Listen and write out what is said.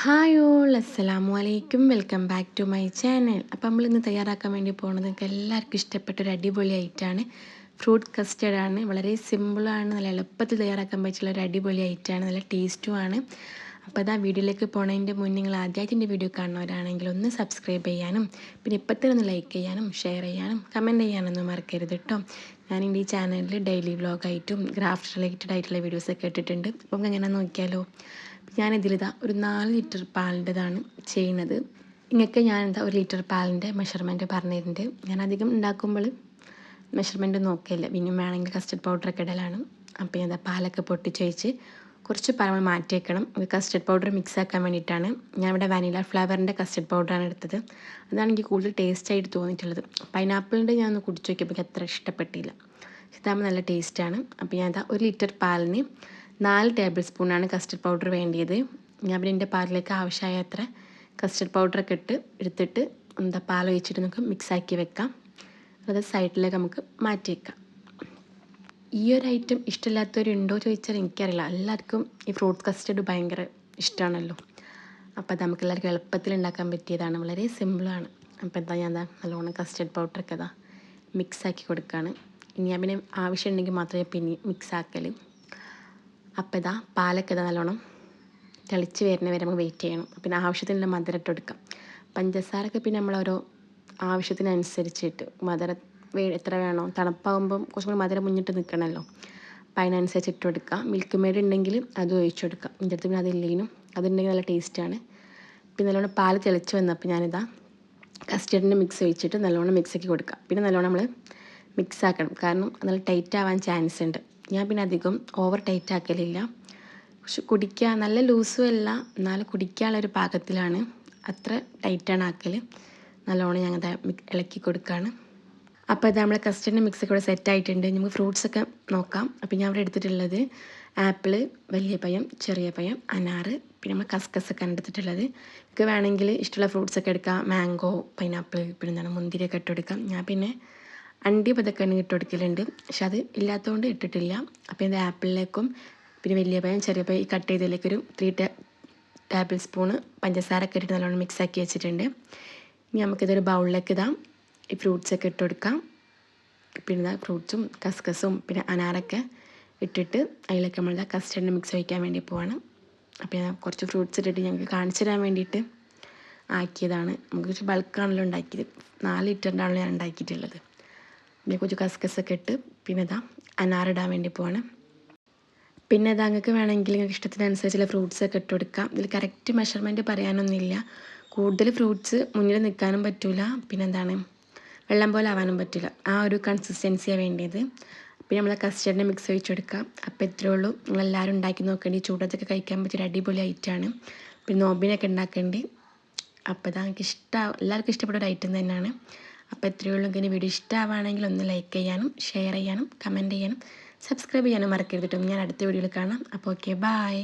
Hi all അസ്സലാമു അലൈക്കും. Welcome back to my channel. അപ്പോൾ നമ്മൾ ഇന്ന് തയ്യാറാക്കാൻ വേണ്ടി പോകുന്നത് നിങ്ങൾക്ക് എല്ലാവർക്കും ഇഷ്ടപ്പെട്ട ഒരു അടിപൊളി ഐറ്റാണ്. ഫ്രൂട്ട് കസ്റ്റേർഡാണ് വളരെ സിമ്പിളാണ് നല്ല എളുപ്പത്തിൽ തയ്യാറാക്കാൻ പറ്റുള്ള ഒരു അടിപൊളി ഐറ്റാണ്. നല്ല ടേസ്റ്റുമാണ് അപ്പോൾ അതാ വീഡിയോയിലേക്ക് പോണതിന്റെ മുന്നേ നിങ്ങൾ ആദ്യമായിട്ട് എന്റെ വീഡിയോ കാണുന്നവരാണെങ്കിൽ ഒന്ന് സബ്സ്ക്രൈബ് ചെയ്യാനും പിന്നെ ഇപ്പോഴത്തെ ഒന്ന് ലൈക്ക് ചെയ്യാനും ഷെയർ ചെയ്യാനും കമന്റ് ചെയ്യാനൊന്നും മറക്കരുത് കേട്ടോ ഞാൻ ഈ ചാനലിൽ ഡെയിലി വ്ളോഗായിട്ടും ക്രാഫ്റ്റ് റിലേറ്റഡ് ആയിട്ടുള്ള വീഡിയോസൊക്കെ ഇട്ടിട്ടുണ്ട്. അപ്പം എങ്ങനെ നോക്കിയാലോ? ഞാനിതിലിതാ ഒരു നാല് ലിറ്റർ പാലിന്റെതാണ് ചെയ്യുന്നത്. നിങ്ങൾക്ക് ഞാൻ എന്താ ഒരു ലിറ്റർ പാലിന്റെ മെഷർമെന്റ് പറഞ്ഞിട്ടുണ്ട്. ഞാൻ അധികം ഉണ്ടാക്കുമ്പോൾ മെഷർമെന്റ് നോക്കില്ല. പിന്നെ വേണമെങ്കിൽ കസ്റ്റർഡ് പൗഡറൊക്കെ ഇടലാണ്. അപ്പോൾ ഞാൻ പാലൊക്കെ പൊട്ടിച്ച് വെച്ച് കുറച്ച് പാൽ മാറ്റി വെക്കണം കസ്റ്റർഡ് പൗഡർ മിക്സ് ആക്കാൻ വേണ്ടിയിട്ടാണ്. ഞാൻ ഇവിടെ വാനില ഫ്ലേവറിന്റെ കസ്റ്റർഡ് പൗഡറാണ് എടുത്തത്. അതാണ് എനിക്ക് കൂടുതൽ ടേസ്റ്റ് ആയിട്ട് തോന്നിയിട്ടുള്ളത്. പൈനാപ്പിളിന്റെ ഞാൻ ഒന്ന് കുടിച്ച് നോക്കിയപ്പോൾ അത്ര ഇഷ്ടപ്പെട്ടില്ല. ഇതാകുമ്പോൾ നല്ല ടേസ്റ്റാണ് അപ്പോൾ ഞാൻ ഇതാ ഒരു ലിറ്റർ പാലിന് നാല് ടേബിൾ സ്പൂണാണ് കസ്റ്റർഡ് പൗഡർ വേണ്ടിയത്. ഞാൻ പിന്നെ എന്റെ പാലിലേക്ക് ആവശ്യമായ അത്ര കസ്റ്റർഡ് പൗഡറൊക്കെ ഇട്ട് എടുത്തിട്ട് എന്താ പാൽ ഒഴിച്ചിട്ട് നമുക്ക് മിക്സാക്കി വെക്കാം. അത് സൈഡിലേക്ക് നമുക്ക് മാറ്റി വെക്കാം. ഈ ഒരു ഐറ്റം ഇഷ്ടമില്ലാത്തവരുണ്ടോ ചോദിച്ചാൽ എനിക്കറിയില്ല. എല്ലാവർക്കും ഈ ഫ്രൂട്ട് കസ്റ്റർഡ് ഭയങ്കര ഇഷ്ടമാണല്ലോ അപ്പോൾ അത് നമുക്ക് എല്ലാവർക്കും എളുപ്പത്തിൽ ഉണ്ടാക്കാൻ പറ്റിയതാണ്. വളരെ സിമ്പിളാണ് അപ്പോൾ എന്താ ഞാൻ നല്ലോണം കസ്റ്റർഡ് പൗഡറൊക്കെ ഇതാ മിക്സാക്കി കൊടുക്കുകയാണ് ഇനി ഞാൻ പിന്നെ ആവശ്യമുണ്ടെങ്കിൽ മാത്രമേ പിന്നെ മിക്സ് ആക്കൽ അപ്പോൾ ഇതാ പാലൊക്കെ ഇതാ നല്ലോണം തെളിച്ച് വരുന്ന വരെ നമുക്ക് വെയിറ്റ് ചെയ്യണം. പിന്നെ ആവശ്യത്തിനുള്ള മധുരം ഇട്ട് കൊടുക്കാം. പഞ്ചസാരൊക്കെ പിന്നെ നമ്മൾ ഓരോ ആവശ്യത്തിനനുസരിച്ചിട്ട് മധുരം എത്ര വേണോ തണുപ്പാകുമ്പം കുറച്ചും കൂടി മധുരം മുന്നിട്ട് നിൽക്കണമല്ലോ അപ്പം അതിനനുസരിച്ച് ഇട്ട് കൊടുക്കുക മിൽക്ക് മെയ്ഡ് ഉണ്ടെങ്കിൽ അത് ഒഴിച്ചു കൊടുക്കാം. എന്റെ അടുത്ത് പിന്നെ അതില്ലെങ്കിലും അതുണ്ടെങ്കിൽ നല്ല ടേസ്റ്റാണ് പിന്നെ നല്ലോണം പാൽ തിളച്ച് വന്നപ്പോൾ ഞാനിതാ കസ്റ്റർഡിന്റെ മിക്സ് ഒഴിച്ചിട്ട് നല്ലോണം മിക്സ് ആക്കി കൊടുക്കുക പിന്നെ നല്ലോണം നമ്മൾ മിക്സ് ആക്കണം. കാരണം നല്ല ടൈറ്റ് ആവാൻ ചാൻസ് ഉണ്ട്. ഞാൻ പിന്നെ അധികം ഓവർ ടൈറ്റ് ആക്കലില്ല. പക്ഷെ കുടിക്കുക നല്ല ലൂസും അല്ല എന്നാലും കുടിക്കാനുള്ള ഒരു പാകത്തിലാണ്. അത്ര ടൈറ്റാണ് ആക്കൽ നല്ലോണം ഞങ്ങൾ ഇളക്കി കൊടുക്കുകയാണ് അപ്പോൾ ഇത് നമ്മളെ കസ്റ്റർഡ് മിക്സ് ഒക്കെ ഇവിടെ സെറ്റ് ആയിട്ടുണ്ട്. നമുക്ക് ഫ്രൂട്ട്സ് ഒക്കെ നോക്കാം. അപ്പോൾ ഞാൻ ഇവിടെ എടുത്തിട്ടുള്ളത് ആപ്പിൾ വലിയ പയം ചെറിയ പയം അനാറ് പിന്നെ നമ്മൾ കസ്കസ് ഒക്കെ എടുത്തിട്ടുള്ളത്. നിങ്ങൾക്ക് വേണമെങ്കിൽ ഇഷ്ടമുള്ള ഫ്രൂട്ട്സ് ഒക്കെ എടുക്കാം. മാംഗോ പൈനാപ്പിൾ പിന്നെ എന്താണ് മുന്തിരിയൊക്കെ ഇട്ട് കൊടുക്കാം. ഞാൻ പിന്നെ അണ്ടി പതക്കണ്ണി ഇട്ട് കൊടുക്കലുണ്ട്. പക്ഷെ അത് ഇല്ലാത്തതുകൊണ്ട് ഇട്ടിട്ടില്ല. അപ്പോൾ ഇത് ആപ്പിളിലേക്കും പിന്നെ വലിയ പഴം ചെറിയ പഴം കട്ട് ചെയ്തതിലേക്ക് ഒരു ത്രീ ടേബിൾ സ്പൂണ് പഞ്ചസാര ഒക്കെ ഇട്ടിട്ട് നല്ലോണം മിക്സ് ആക്കി വെച്ചിട്ടുണ്ട്. ഇനി നമുക്കിതൊരു ബൗളിലേക്ക് ഇതാം ഈ ഫ്രൂട്ട്സൊക്കെ ഇട്ട് കൊടുക്കാം. പിന്നെ ഫ്രൂട്ട്സും കസ്കസും പിന്നെ അനാറൊക്കെ ഇട്ടിട്ട് അതിലേക്ക് നമ്മൾ കസ്റ്റർഡ് മിക്സ് ഒഴിക്കാൻ വേണ്ടി പോവാണ്. അപ്പോൾ ഞാൻ കുറച്ച് ഫ്രൂട്ട്സ് ഇട്ടിട്ട് ഞങ്ങൾക്ക് കാണിച്ചു തരാൻ വേണ്ടിയിട്ട് ആക്കിയതാണ്. നമുക്ക് കുറച്ച് ബൾക്കാണല്ലോ ഉണ്ടാക്കിയത്. നാല് ലിറ്ററിന്റെ ആണല്ലോ ഞാൻ ഉണ്ടാക്കിയിട്ടുള്ളത്. പിന്നെ കുറച്ച് കസ്കസൊക്കെ ഇട്ട് പിന്നെ ഇതാ അനാറിടാൻ വേണ്ടി പോവാണ്. പിന്നെ അത് നിങ്ങൾക്ക് വേണമെങ്കിൽ നിങ്ങൾക്ക് ഇഷ്ടത്തിനനുസരിച്ചുള്ള ഫ്രൂട്ട്സ് ഒക്കെ ഇട്ട് കൊടുക്കാം. ഇതിൽ കറക്റ്റ് മെഷർമെന്റ് പറയാനൊന്നുമില്ല. കൂടുതൽ ഫ്രൂട്ട്സ് മുന്നിൽ നിൽക്കാനും പറ്റില്ല പിന്നെ എന്താണ്? വെള്ളം പോലെ ആവാനും പറ്റില്ല ആ ഒരു കൺസിസ്റ്റൻസിയാണ് വേണ്ടത് പിന്നെ നമ്മൾ കസ്റ്റർഡിന്റെ മിക്സ് ഒഴിച്ച് കൊടുക്കാം. അപ്പോൾ ഇത്രയേ ഉള്ളൂ. നിങ്ങളെല്ലാവരും ഉണ്ടാക്കി നോക്കേണ്ടി ചൂടത്തൊക്കെ കഴിക്കാൻ പറ്റിയൊരു അടിപൊളി ഐറ്റമാണ് പിന്നെ നോമ്പിനൊക്കെ ഉണ്ടാക്കേണ്ടി. അപ്പോൾ ഇതാ എനിക്ക് ഇഷ്ടം എല്ലാവർക്കും ഇഷ്ടപ്പെട്ട ഒരു ഐറ്റം തന്നെയാണ്. അപ്പോൾ ഇത്രയേ ഉള്ളൂ. എനിക്ക് വീഡിയോ ഇഷ്ടമാണെങ്കിൽ ഒന്ന് ലൈക്ക് ചെയ്യാനും ഷെയർ ചെയ്യാനും കമന്റ് ചെയ്യാനും സബ്സ്ക്രൈബ് ചെയ്യാനും മറക്കരുത് കേട്ടോ. ഞാൻ അടുത്ത വീഡിയോയിൽ കാണാം. അപ്പോൾ ഓക്കെ ബായ്